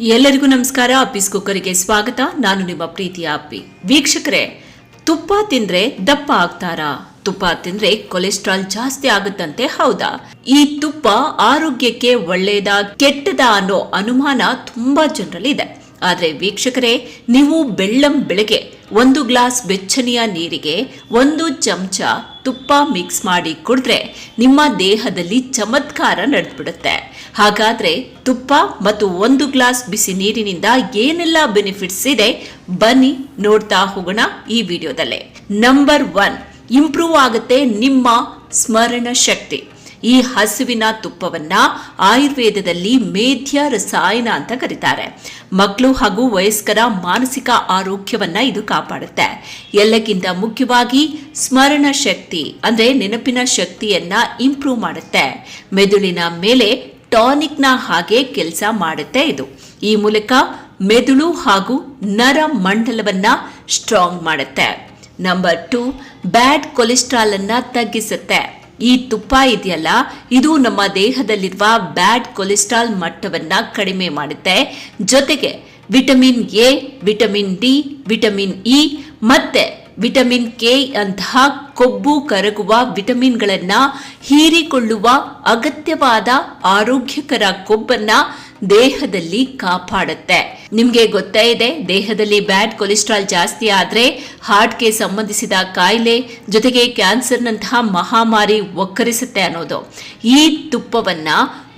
ಎಲ್ಲರಿಗೂ ನಮಸ್ಕಾರ. ಅಪ್ಪಿಸ್ ಕುಕ್ಕರಿಗೆ ಸ್ವಾಗತ. ನಾನು ನಿಮ್ಮ ಪ್ರೀತಿಯ ಅಪ್ಪಿ ವೀಕ್ಷಕರೇ, ತುಪ್ಪ ತಿಂದ್ರೆ ದಪ್ಪ ಆಗ್ತಾರಾ? ತುಪ್ಪ ತಿಂದ್ರೆ ಕೊಲೆಸ್ಟ್ರಾಲ್ ಜಾಸ್ತಿ ಆಗುತ್ತಂತೆ, ಹೌದಾ? ಈ ತುಪ್ಪ ಆರೋಗ್ಯಕ್ಕೆ ಒಳ್ಳೆಯದಾ ಕೆಟ್ಟದ ಅನ್ನೋ ಅನುಮಾನ ತುಂಬಾ ಜನರಲ್ಲಿದೆ. ಆದ್ರೆ ವೀಕ್ಷಕರೇ, ನೀವು ಬೆಳ್ಳಂ ಬೆಳಗ್ಗೆ ಒಂದು ಗ್ಲಾಸ್ ಬೆಚ್ಚನೆಯ ನೀರಿಗೆ ಒಂದು ಚಮಚ ತುಪ್ಪ ಮಿಕ್ಸ್ ಮಾಡಿ ಕುಡಿದ್ರೆ ನಿಮ್ಮ ದೇಹದಲ್ಲಿ ಚಮತ್ಕಾರ ನಡೆದ್ಬಿಡುತ್ತೆ. ಹಾಗಾದ್ರೆ ತುಪ್ಪ ಮತ್ತು ಒಂದು ಗ್ಲಾಸ್ ಬಿಸಿ ನೀರಿನಿಂದ ಏನೆಲ್ಲ ಬೆನಿಫಿಟ್ಸ್ ಇದೆ ಬನ್ನಿ ನೋಡ್ತಾ ಹೋಗೋಣ ಈ ವಿಡಿಯೋದಲ್ಲೇ. ನಂಬರ್ ಒನ್ ಇಂಪ್ರೂವ್ ಆಗುತ್ತೆ ನಿಮ್ಮ ಸ್ಮರಣ ಶಕ್ತಿ. ಈ ಹಸುವಿನ ತುಪ್ಪವನ್ನ ಆಯುರ್ವೇದದಲ್ಲಿ ಮೇಧ್ಯ ರಸಾಯನ ಅಂತ ಕರೀತಾರೆ. ಮಕ್ಕಳು ಹಾಗೂ ವಯಸ್ಕರ ಮಾನಸಿಕ ಆರೋಗ್ಯವನ್ನ ಇದು ಕಾಪಾಡುತ್ತೆ. ಎಲ್ಲಕ್ಕಿಂತ ಮುಖ್ಯವಾಗಿ ಸ್ಮರಣ ಶಕ್ತಿ ಅಂದ್ರೆ ನೆನಪಿನ ಶಕ್ತಿಯನ್ನ ಇಂಪ್ರೂವ್ ಮಾಡುತ್ತೆ. ಮೆದುಳಿನ ಮೇಲೆ ಟಾನಿಕ್ನ ಹಾಗೆ ಕೆಲಸ ಮಾಡುತ್ತೆ ಇದು. ಈ ಮೂಲಕ ಮೆದುಳು ಹಾಗೂ ನರ ಮಂಡಲವನ್ನ ಸ್ಟ್ರಾಂಗ್ ಮಾಡುತ್ತೆ. ನಂಬರ್ ಟು, ಬ್ಯಾಡ್ ಕೊಲೆಸ್ಟ್ರಾಲ್ ಅನ್ನ ತಗ್ಗಿಸುತ್ತೆ. ಈ ತುಪ್ಪ ಇದೆಯಲ್ಲ, ಇದು ನಮ್ಮ ದೇಹದಲ್ಲಿರುವ ಬ್ಯಾಡ್ ಕೊಲೆಸ್ಟ್ರಾಲ್ ಮಟ್ಟವನ್ನ ಕಡಿಮೆ ಮಾಡುತ್ತೆ. ಜೊತೆಗೆ vitamin A, vitamin D, vitamin E ಮತ್ತೆ ವಿಟಮಿನ್ ಕೆ ಅಂತಹ ಕೊಬ್ಬು ಕರಗುವ ವಿಟಮಿನ್ಗಳನ್ನ ಹೀರಿಕೊಳ್ಳುವ ಅಗತ್ಯವಾದ ಆರೋಗ್ಯಕರ ಕೊಬ್ಬನ್ನ ದೇಹದಲ್ಲಿ ಕಾಪಾಡುತ್ತೆ. ನಿಮ್ಗೆ ಗೊತ್ತೇ ಇದೆ, ದೇಹದಲ್ಲಿ ಬ್ಯಾಡ್ ಕೊಲೆಸ್ಟ್ರಾಲ್ ಜಾಸ್ತಿ ಆದ್ರೆ ಹಾರ್ಟ್ಗೆ ಸಂಬಂಧಿಸಿದ ಕಾಯಿಲೆ ಜೊತೆಗೆ ಕ್ಯಾನ್ಸರ್ನಂತಹ ಮಹಾಮಾರಿ ಒಕ್ಕರಿಸುತ್ತೆ ಅನ್ನೋದು. ಈ ತುಪ್ಪವನ್ನ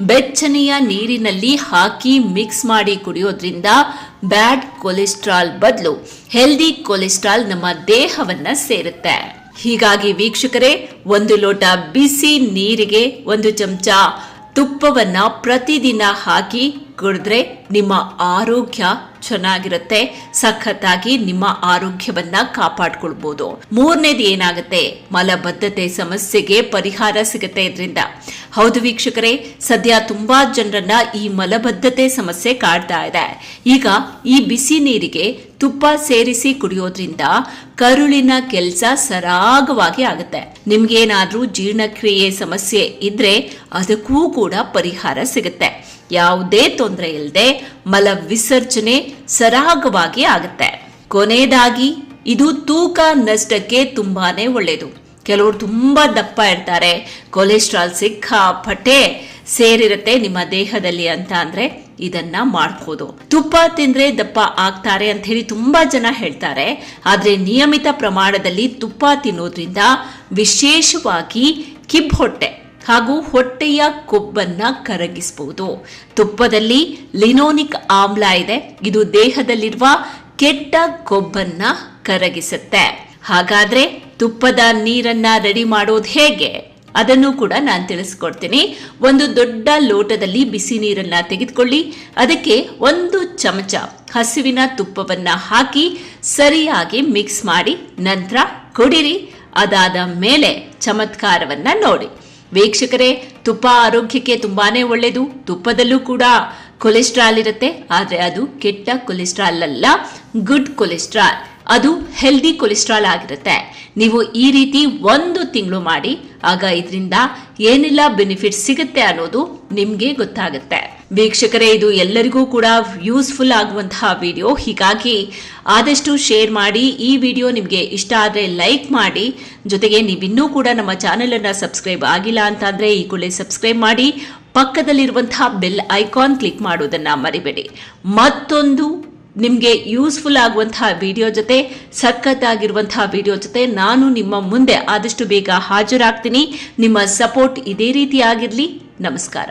ಬೆಚ್ಚನೆಯ ನೀರಿನಲ್ಲಿ ಹಾಕಿ ಮಿಕ್ಸ್ ಮಾಡಿ ಕುಡಿಯೋದ್ರಿಂದ ಬ್ಯಾಡ್ ಕೊಲೆಸ್ಟ್ರಾಲ್ ಬದಲು ಹೆಲ್ದಿ ಕೊಲೆಸ್ಟ್ರಾಲ್ ನಮ್ಮ ದೇಹವನ್ನ ಸೇರುತ್ತೆ. ಹೀಗಾಗಿ ವೀಕ್ಷಕರೇ, ಒಂದು ಲೋಟ ಬಿಸಿ ನೀರಿಗೆ ಒಂದು ಚಮಚ ತುಪ್ಪವನ್ನ ಪ್ರತಿದಿನ ಹಾಕಿ ಕುಡಿದ್ರೆ ನಿಮ್ಮ ಆರೋಗ್ಯ ಚೆನ್ನಾಗಿರುತ್ತೆ. ಸಖತ್ತಾಗಿ ನಿಮ್ಮ ಆರೋಗ್ಯವನ್ನ ಕಾಪಾಡ್ಕೊಳ್ಬಹುದು ಮೂರನೇದು ಏನಾಗುತ್ತೆ? ಮಲಬದ್ಧತೆ ಸಮಸ್ಯೆಗೆ ಪರಿಹಾರ ಸಿಗುತ್ತೆ ಇದರಿಂದ. ಹೌದು ವೀಕ್ಷಕರೇ, ಸದ್ಯ ತುಂಬಾ ಜನರನ್ನ ಈ ಮಲಬದ್ಧತೆ ಸಮಸ್ಯೆ ಕಾಡ್ತಾ ಇದೆ. ಈಗ ಈ ಬಿಸಿ ನೀರಿಗೆ ತುಪ್ಪ ಸೇರಿಸಿ ಕುಡಿಯೋದ್ರಿಂದ ಕರುಳಿನ ಕೆಲಸ ಸರಾಗವಾಗಿ ಆಗುತ್ತೆ. ನಿಮ್ಗೇನಾದ್ರೂ ಜೀರ್ಣಕ್ರಿಯೆ ಸಮಸ್ಯೆ ಇದ್ರೆ ಅದಕ್ಕೂ ಕೂಡ ಪರಿಹಾರ ಸಿಗುತ್ತೆ. ಯಾವುದೇ ತೊಂದರೆ ಇಲ್ಲದೆ ಮಲ ವಿಸರ್ಜನೆ ಸರಾಗವಾಗಿ ಆಗುತ್ತೆ. ಕೊನೆಯದಾಗಿ, ಇದು ತೂಕ ನಷ್ಟಕ್ಕೆ ತುಂಬಾನೇ ಒಳ್ಳೆಯದು ಕೆಲವರು ತುಂಬಾ ದಪ್ಪ ಇರ್ತಾರೆ. ಕೊಲೆಸ್ಟ್ರಾಲ್ ಸಿಕ್ಕಾಪಟ್ಟೆ ಸೇರಿರುತ್ತೆ ನಿಮ್ಮ ದೇಹದಲ್ಲಿ ಅಂತ ಅಂದ್ರೆ ಇದನ್ನ ಮಾಡಬಹುದು ತುಪ್ಪ ತಿಂದ್ರೆ ದಪ್ಪ ಆಗ್ತಾರೆ ಅಂತ ಹೇಳಿ ತುಂಬಾ ಜನ ಹೇಳ್ತಾರೆ. ಆದ್ರೆ ನಿಯಮಿತ ಪ್ರಮಾಣದಲ್ಲಿ ತುಪ್ಪ ತಿನ್ನೋದ್ರಿಂದ ವಿಶೇಷವಾಗಿ ಕಿಬ್ ಹೊಟ್ಟೆ ಹಾಗೂ ಹೊಟ್ಟೆಯ ಕೊಬ್ಬನ್ನ ಕರಗಿಸಬಹುದು ತುಪ್ಪದಲ್ಲಿ ಲಿನೋನಿಕ್ ಆಮ್ಲ ಇದೆ. ಇದು ದೇಹದಲ್ಲಿರುವ ಕೆಟ್ಟ ಕೊಬ್ಬನ್ನ ಕರಗಿಸುತ್ತೆ. ಹಾಗಾದ್ರೆ ತುಪ್ಪದ ನೀರನ್ನ ರೆಡಿ ಮಾಡೋದು ಹೇಗೆ? ಅದನ್ನು ಕೂಡ ನಾನು ತಿಳಿಸ್ಕೊಡ್ತೀನಿ. ಒಂದು ದೊಡ್ಡ ಲೋಟದಲ್ಲಿ ಬಿಸಿ ನೀರನ್ನ ತೆಗೆದುಕೊಳ್ಳಿ. ಅದಕ್ಕೆ ಒಂದು ಚಮಚ ಹಸುವಿನ ತುಪ್ಪವನ್ನ ಹಾಕಿ ಸರಿಯಾಗಿ ಮಿಕ್ಸ್ ಮಾಡಿ ನಂತರ ಕುಡಿರಿ. ಅದಾದ ಮೇಲೆ ಚಮತ್ಕಾರವನ್ನ ನೋಡಿ. ವೀಕ್ಷಕರೇ, ತುಪ್ಪ ಆರೋಗ್ಯಕ್ಕೆ ತುಂಬಾನೇ ಒಳ್ಳೆಯದು ತುಪ್ಪದಲ್ಲೂ ಕೂಡ ಕೊಲೆಸ್ಟ್ರಾಲ್ ಇರುತ್ತೆ. ಆದರೆ ಅದು ಕೆಟ್ಟ ಕೊಲೆಸ್ಟ್ರಾಲ್ ಅಲ್ಲ, ಗುಡ್ ಕೊಲೆಸ್ಟ್ರಾಲ್. ಅದು ಹೆಲ್ದಿ ಕೊಲೆಸ್ಟ್ರಾಲ್ ಆಗಿರುತ್ತೆ. ನೀವು ಈ ರೀತಿ ಒಂದು ತಿಂಗಳು ಮಾಡಿ, ಆಗ ಇದರಿಂದ ಏನೆಲ್ಲ ಬೆನಿಫಿಟ್ ಸಿಗುತ್ತೆ ಅನ್ನೋದು ನಿಮಗೆ ಗೊತ್ತಾಗುತ್ತೆ. ವೀಕ್ಷಕರೇ, ಇದು ಎಲ್ಲರಿಗೂ ಕೂಡ ಯೂಸ್ಫುಲ್ ಆಗುವಂತಹ ವಿಡಿಯೋ ಹೀಗಾಗಿ ಆದಷ್ಟು ಶೇರ್ ಮಾಡಿ, ಈ ವಿಡಿಯೋ ನಿಮಗೆ ಇಷ್ಟ ಆದರೆ ಲೈಕ್ ಮಾಡಿ. ಜೊತೆಗೆ ನೀವಿನ್ನೂ ಕೂಡ ನಮ್ಮ ಚಾನೆಲ್ ಅನ್ನ ಸಬ್ಸ್ಕ್ರೈಬ್ ಆಗಿಲ್ಲ ಅಂತಂದರೆ ಈ ಕೂಡಲೇ ಸಬ್ಸ್ಕ್ರೈಬ್ ಮಾಡಿ. ಪಕ್ಕದಲ್ಲಿರುವಂತಹ ಬೆಲ್ ಐಕಾನ್ ಕ್ಲಿಕ್ ಮಾಡೋದನ್ನ ಮರಿಬೇಡಿ. ಮತ್ತೊಂದು ನಿಮಗೆ ಯೂಸ್ಫುಲ್ ಆಗುವಂತಹ ವಿಡಿಯೋ ಜೊತೆ, ಸಖತ್ತಾಗಿರುವಂತಹ ವಿಡಿಯೋ ಜೊತೆ ನಾನು ನಿಮ್ಮ ಮುಂದೆ ಆದಷ್ಟು ಬೇಗ ಹಾಜರಾಗ್ತೀನಿ. ನಿಮ್ಮ ಸಪೋರ್ಟ್ ಇದೇ ರೀತಿ ಆಗಿರಲಿ. ನಮಸ್ಕಾರ.